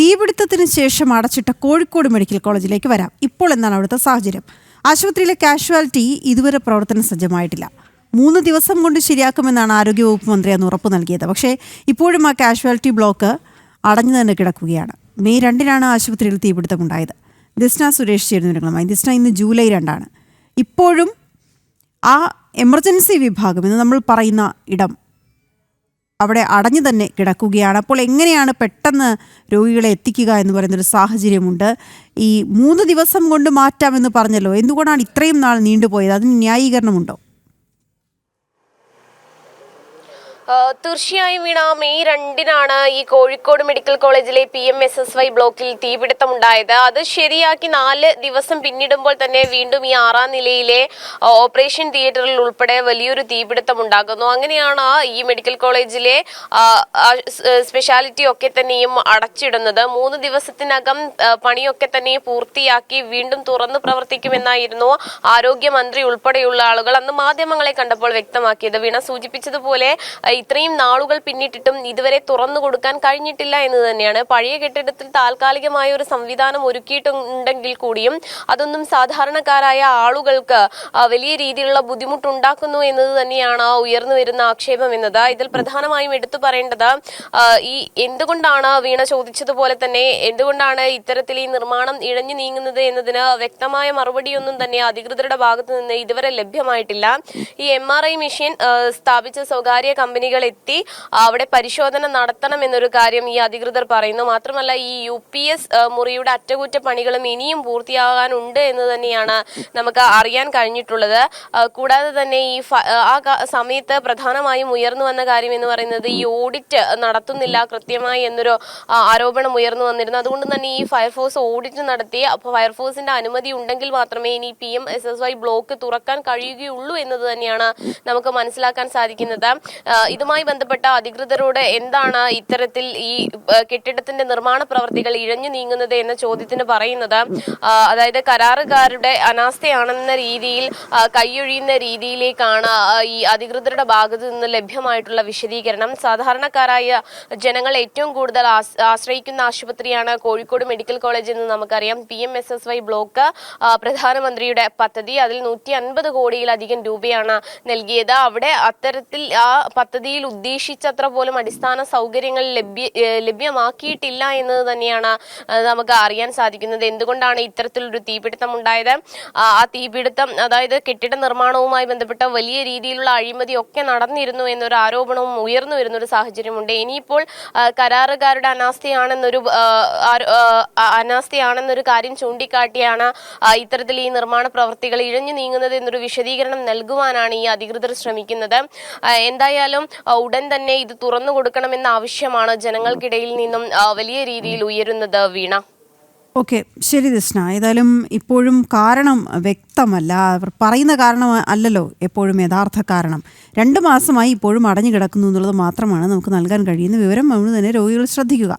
തീപിടുത്തത്തിന് ശേഷം അടച്ചിട്ട കോഴിക്കോട് മെഡിക്കൽ കോളേജിലേക്ക് വരാം. ഇപ്പോൾ എന്നാണ് അവിടുത്തെ സാഹചര്യം? ആശുപത്രിയിലെ കാഷ്വാലിറ്റി ഇതുവരെ പ്രവർത്തന സജ്ജമായിട്ടില്ല. മൂന്ന് ദിവസം കൊണ്ട് ശരിയാക്കുമെന്നാണ് ആരോഗ്യവകുപ്പ് മന്ത്രി അന്ന് ഉറപ്പ് നൽകിയത്. പക്ഷേ ഇപ്പോഴും ആ കാഷ്വാലിറ്റി ബ്ലോക്ക് അടഞ്ഞു തന്നെ കിടക്കുകയാണ്. മെയ് രണ്ടിനാണ് ആശുപത്രിയിൽ തീപിടുത്തമുണ്ടായത്. ദിസ്ന സുരേഷ് ചേരുന്നവരുമായി ദിസ്ന ഇന്ന് ജൂലൈ രണ്ടാണ്. ഇപ്പോഴും ആ എമർജൻസി വിഭാഗം എന്ന് നമ്മൾ പറയുന്ന ഇടം അവിടെ അടഞ്ഞു തന്നെ കിടക്കുകയാണ്. അപ്പോൾ എങ്ങനെയാണ് പെട്ടെന്ന് രോഗികളെ എത്തിക്കുക എന്ന് പറയുന്നൊരു സാഹചര്യമുണ്ട്. ഈ മൂന്ന് ദിവസം കൊണ്ട് മാറ്റാമെന്ന് പറഞ്ഞല്ലോ. എന്തുകൊണ്ടാണ് ഇത്രയും നാൾ നീണ്ടുപോയത്? അതിന് ന്യായീകരണമുണ്ടോ ആ, തീർച്ചയായും വീണ മെയ് രണ്ടിനാണ് ഈ കോഴിക്കോട് മെഡിക്കൽ കോളേജിലെ P M S S Y ബ്ലോക്കിൽ തീപിടുത്തമുണ്ടായത്. അത് ശരിയാക്കി നാല് ദിവസം പിന്നിടുമ്പോൾ തന്നെ വീണ്ടും ഈ ആറാം നിലയിലെ ഓപ്പറേഷൻ തിയേറ്ററിൽ ഉൾപ്പെടെ വലിയൊരു തീപിടുത്തം ഉണ്ടാകുന്നു അങ്ങനെയാണ് ഈ മെഡിക്കൽ കോളേജിലെ സ്പെഷ്യാലിറ്റി ഒക്കെ തന്നെയും അടച്ചിടുന്നത്. മൂന്ന് ദിവസത്തിനകം പണിയൊക്കെ തന്നെ പൂർത്തിയാക്കി വീണ്ടും തുറന്നു പ്രവർത്തിക്കുമെന്നായിരുന്നു ആരോഗ്യമന്ത്രി ഉൾപ്പെടെയുള്ള ആളുകൾ അന്ന് മാധ്യമങ്ങളെ കണ്ടപ്പോൾ വ്യക്തമാക്കിയത്. വീണ സൂചിപ്പിച്ചതുപോലെ ഇത്രയും നാളുകൾ പിന്നിട്ടിട്ടും ഇതുവരെ തുറന്നു കൊടുക്കാൻ കഴിഞ്ഞിട്ടില്ല എന്ന് തന്നെയാണ്. പഴയ കെട്ടിടത്തിൽ താൽക്കാലികമായ ഒരു സംവിധാനം ഒരുക്കിയിട്ടുണ്ടെങ്കിൽ കൂടിയും അതൊന്നും സാധാരണക്കാരായ ആളുകൾക്ക് വലിയ രീതിയിലുള്ള ബുദ്ധിമുട്ടുണ്ടാക്കുന്നു എന്നത് തന്നെയാണ് ആ ഉയർന്നു വരുന്ന ആക്ഷേപം എന്നത്. ഇതിൽ പ്രധാനമായും എടുത്തു പറയേണ്ടത് ഈ എന്തുകൊണ്ടാണ് വീണ ചോദിച്ചതുപോലെ തന്നെ എന്തുകൊണ്ടാണ് ഇത്തരത്തിൽ ഈ നിർമ്മാണം ഇഴഞ്ഞു നീങ്ങുന്നത് എന്നതിന് വ്യക്തമായ മറുപടിയൊന്നും തന്നെ അധികൃതരുടെ ഭാഗത്തു നിന്ന് ഇതുവരെ ലഭ്യമായിട്ടില്ല. ഈ എം ആർ ഐ മെഷീൻ സ്ഥാപിച്ച സ്വകാര്യ കമ്പനികൾ എത്തി അവിടെ പരിശോധന നടത്തണം എന്നൊരു കാര്യം ഈ അധികൃതർ പറയുന്നു. മാത്രമല്ല ഈ യു പി എസ് മുറിയുടെ അറ്റകുറ്റപ്പണികളും ഇനിയും പൂർത്തിയാകാനുണ്ട് എന്ന് തന്നെയാണ് നമുക്ക് അറിയാൻ കഴിഞ്ഞിട്ടുള്ളത്. കൂടാതെ തന്നെ ഈ ആ സമയത്ത് പ്രധാനമായും ഉയർന്നു വന്ന കാര്യം എന്ന് പറയുന്നത് ഈ ഓഡിറ്റ് നടത്തുന്നില്ല കൃത്യമായി എന്നൊരു ആരോപണം ഉയർന്നു വന്നിരുന്നു. അതുകൊണ്ട് തന്നെ ഈ ഫയർഫോഴ്സ് ഓഡിറ്റ് നടത്തി അപ്പോൾ ഫയർഫോഴ്സിന്റെ അനുമതി ഉണ്ടെങ്കിൽ മാത്രമേ ഇനി P M S S Y block തുറക്കാൻ കഴിയുകയുള്ളൂ എന്നത് തന്നെയാണ് നമുക്ക് മനസ്സിലാക്കാൻ സാധിക്കുന്നത്. ഇതുമായി ബന്ധപ്പെട്ട അധികൃതരോട് എന്താണ് ഇത്തരത്തിൽ ഈ കെട്ടിടത്തിന്റെ നിർമ്മാണ പ്രവർത്തികൾ ഇഴഞ്ഞു നീങ്ങുന്നത് എന്ന ചോദ്യത്തിന് പറയുന്നത്? അതായത് കരാറുകാരുടെ അനാസ്ഥയാണെന്ന രീതിയിൽ കൈയൊഴിയുന്ന രീതിയിലേക്കാണ് ഈ അധികൃതരുടെ ഭാഗത്തു നിന്ന് ലഭ്യമായിട്ടുള്ള വിശദീകരണം. സാധാരണക്കാരായ ജനങ്ങൾ ഏറ്റവും കൂടുതൽ ആശ്രയിക്കുന്ന ആശുപത്രിയാണ് കോഴിക്കോട് മെഡിക്കൽ കോളേജ് എന്ന് നമുക്കറിയാം. P M S S Y block പ്രധാനമന്ത്രിയുടെ പദ്ധതി. അതിൽ നൂറ്റി അൻപത് കോടിയിലധികം രൂപയാണ് നൽകിയത്. അവിടെ അത്തരത്തിൽ ആ പദ്ധതിയിൽ ഉദ്ദേശിച്ചത്ര പോലും അടിസ്ഥാന സൗകര്യങ്ങൾ ലഭ്യ ലഭ്യമാക്കിയിട്ടില്ല എന്നത് തന്നെയാണ് നമുക്ക് അറിയാൻ സാധിക്കുന്നത്. എന്തുകൊണ്ടാണ് ഇത്തരത്തിലൊരു തീപിടുത്തം ഉണ്ടായത്? ആ തീപിടുത്തം അതായത് കെട്ടിട നിർമ്മാണവുമായി ബന്ധപ്പെട്ട വലിയ രീതിയിലുള്ള അഴിമതി ഒക്കെ നടന്നിരുന്നു എന്നൊരു ആരോപണവും ഉയർന്നു വരുന്ന ഒരു സാഹചര്യമുണ്ട്. ഇനിയിപ്പോൾ കരാറുകാരുടെ അനാസ്ഥയാണെന്നൊരു അനാസ്ഥയാണെന്നൊരു കാര്യം ചൂണ്ടിക്കാട്ടിയാണ് ഇത്തരത്തിൽ ഈ നിർമ്മാണ പ്രവർത്തികൾ ഇഴഞ്ഞു നീങ്ങുന്നത് എന്നൊരു വിശദീകരണം നൽകുവാനാണ് ഈ അധികൃതർ ശ്രമിക്കുന്നത്. എന്തായാലും ഉടൻ തന്നെ ഇത് തുറന്നു കൊടുക്കണമെന്ന ആവശ്യമാണ് ജനങ്ങൾക്കിടയിൽ നിന്നും വലിയ രീതിയിൽ ഉയരുന്നത് വീണ. ഓക്കെ ശരി ദൃഷ്ണ ഏതായാലും ഇപ്പോഴും കാരണം വ്യക്തമല്ല. അവർ പറയുന്ന കാരണം അല്ലല്ലോ എപ്പോഴും യഥാർത്ഥ കാരണം. രണ്ട് മാസമായി ഇപ്പോഴും അടഞ്ഞു കിടക്കുന്നു എന്നുള്ളത് മാത്രമാണ് നമുക്ക് നൽകാൻ കഴിയുന്ന വിവരം. അതുകൊണ്ട് തന്നെ രോഗികൾ ശ്രദ്ധിക്കുക.